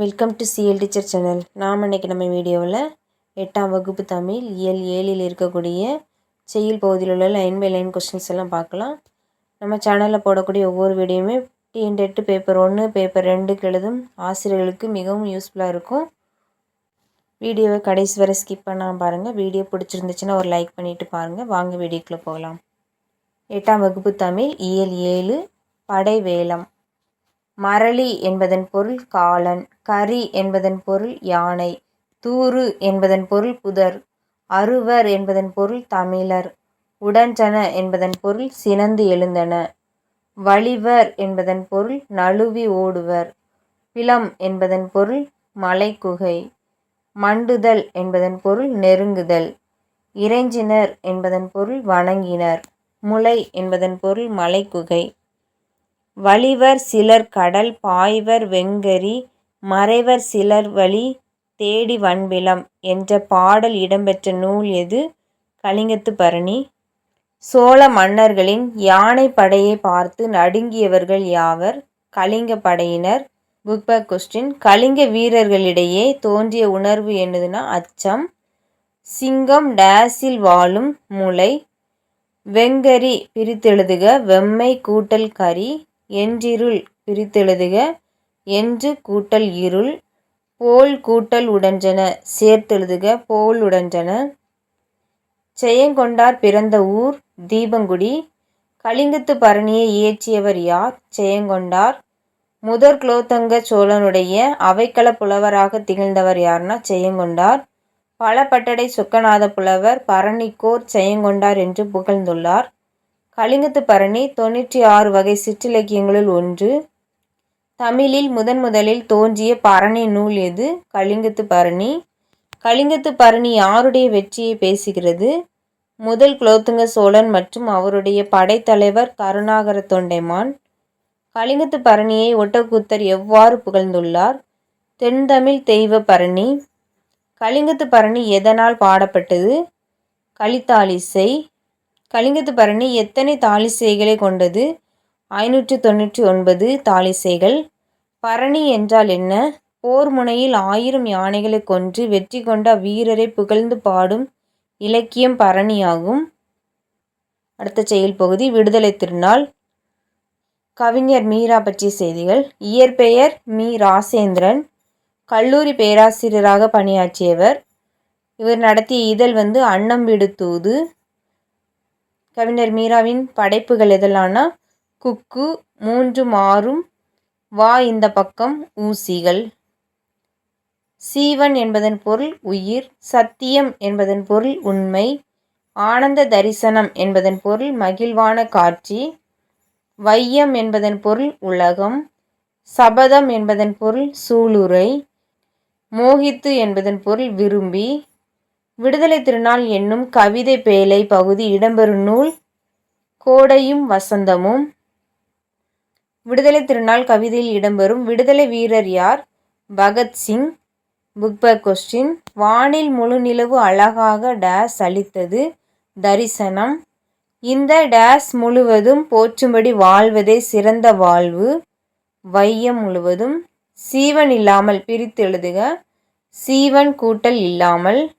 Welcome to CL teacher channel நாம் இன்றைக்கி நம்ம வீடியோவில் எட்டாம் வகுப்பு தமிழ் இயல் ஏழில் இருக்கக்கூடிய செயல் பகுதியில் உள்ள லைன் பை லைன் கொஸ்டின்ஸ் எல்லாம் பார்க்கலாம். நம்ம சேனலில் போடக்கூடிய ஒவ்வொரு வீடியோவுமே டிஎன்டெட்டு பேப்பர் ஒன்று பேப்பர் ரெண்டுக்கு எழுதும் ஆசிரியர்களுக்கு மிகவும் யூஸ்ஃபுல்லாக இருக்கும். வீடியோவை கடைசி வரை ஸ்கிப் பண்ணாமல் பாருங்கள் வீடியோ பிடிச்சிருந்துச்சுன்னா ஒரு லைக் பண்ணிவிட்டு பாருங்கள் வாங்க வீடியோக்குள்ளே போகலாம். எட்டாம் வகுப்பு தமிழ் இயல் ஏழு படை வேலம் மரளி என்பதன் பொருள் காலன் கரி என்பதன் பொருள் யானை தூறு என்பதன் பொருள் புதர் அருவர் என்பதன் பொருள் தமிழர் உடஞ்சன என்பதன் பொருள் சினந்து எழுந்தன வழிவர் என்பதன் பொருள் நழுவி ஓடுவர் பிலம் என்பதன் பொருள் மலைக்குகை மண்டுதல் என்பதன் பொருள் நெருங்குதல் இறைஞ்சினர் என்பதன் பொருள் வணங்கினர் முளை என்பதன் பொருள் மலைக்குகை வழிவர் சிலர் கடல் பாய்வர் வெங்கரி மறைவர் சிலர் வழி தேடி வன்பிலம் என்ற பாடல் இடம்பெற்ற நூல் எது? கலிங்கத்து பரணி. சோழ மன்னர்களின் யானை படையை பார்த்து நடுங்கியவர்கள் யாவர்? கலிங்க படையினர். புக் பேக் கொஸ்டின் கலிங்க வீரர்களிடையே தோன்றிய உணர்வு என்னதுன்னா அச்சம். சிங்கம் டேஸில் வாழும் முளை வெங்கரி பிரித்தெழுதுக வெம்மை கூட்டல் கரி. என்றிருள் பிரித்தெழுதுக. என்று கூட்டல் இருள் போல் கூட்டல் உடன்றன. சேர்த்தெழுதுக போல் உடன்றன. செயங்கொண்டார் பிறந்த ஊர் தீபங்குடி. கலிங்கத்து பரணியை இயற்றியவர் யார்? செயங்கொண்டார். முதற் குலோத்தங்க சோழனுடைய அவைக்கள புலவராக திகழ்ந்தவர் யார்னா செயங்கொண்டார். பல பட்டடை சொக்கநாத புலவர் பரணிக்கோர் செயங்கொண்டார் என்று புகழ்ந்துள்ளார். கலிங்கத்து பரணி தொண்ணூற்றி ஆறு வகை சிற்றிலக்கியங்களுள் ஒன்று. தமிழில் முதன் முதலில் தோன்றிய பரணி நூல் எது? கலிங்கத்து பரணி. கலிங்கத்து பரணி யாருடைய வெற்றியை பேசுகிறது? முதல் குலோத்துங்க சோழன் மற்றும் அவருடைய படைத்தலைவர் கருணாகர தொண்டைமான். கலிங்கத்து பரணியை ஒட்டக்கூத்தர் எவ்வாறு புகழ்ந்துள்ளார்? தென்தமிழ் தெய்வ பரணி. கலிங்கத்து பரணி எதனால் பாடப்பட்டது? கலித்தாலிசை கலிங்கத்து பரணி எத்தனை தாலிசைகளை கொண்டது? ஐநூற்று தொண்ணூற்றி ஒன்பது தாலிசைகள் பரணி என்றால் என்ன? போர் முனையில் ஆயிரம் யானைகளை கொன்று வெற்றி கொண்ட வீரரை புகழ்ந்து பாடும் இலக்கியம் பரணியாகும். அடுத்த செயல் பகுதி விடுதலை திருநாள். கவிஞர் மீரா பற்றிய செய்திகள். இயற்பெயர் மீ. ராசேந்திரன். கல்லூரி பேராசிரியராக பணியாற்றியவர். இவர் நடத்திய இதழ் வந்து அன்னம் விடுத்தூது. கவிஞர் மீராவின் படைப்புகள் எதெல்லாம்னா குக்கு மூன்று மாறும் வா இந்த பக்கம் ஊசிகள். சீவன் என்பதன் பொருள் உயிர் சத்தியம் என்பதன் பொருள் உண்மை ஆனந்த தரிசனம் என்பதன் பொருள் மகிழ்வான காட்சி வையம் என்பதன் பொருள் உலகம் சபதம் என்பதன் பொருள் சூளுரை மோகித்து என்பதன் பொருள் விரும்பி விடுதலை திருநாள் என்னும் கவிதை பேழை பகுதி இடம்பெறும் நூல் கோடையும் வசந்தமும். விடுதலை திருநாள் கவிதையில் இடம்பெறும் விடுதலை வீரர் யார்? பகத்சிங் புக்பர் கொஸ்டின். வானில் முழு நிலவு அழகாக டேஸ் அளித்தது தரிசனம். இந்த டேஸ் முழுவதும் போற்றும்படி வாழ்வதே சிறந்த வாழ்வு. வையம் முழுவதும். சீவன் இல்லாமல் பிரித்து எழுதுக. சீவன் கூட்டல் இல்லாமல்.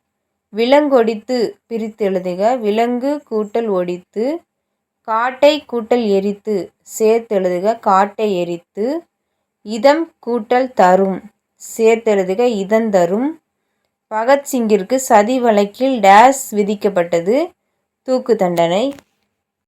விலங்கொடித்து பிரித்தெழுதுக. விலங்கு கூட்டல் ஒடித்து காட்டை கூட்டல் எரித்து சேர்த்தெழுதுக. காட்டை எரித்து இதம் கூட்டல் தரும் சேர்த்தெழுதுக. இதந்தரும் பகத்சிங்கிற்கு சதி வழக்கில் டேஸ் விதிக்கப்பட்டது. தூக்கு தண்டனை.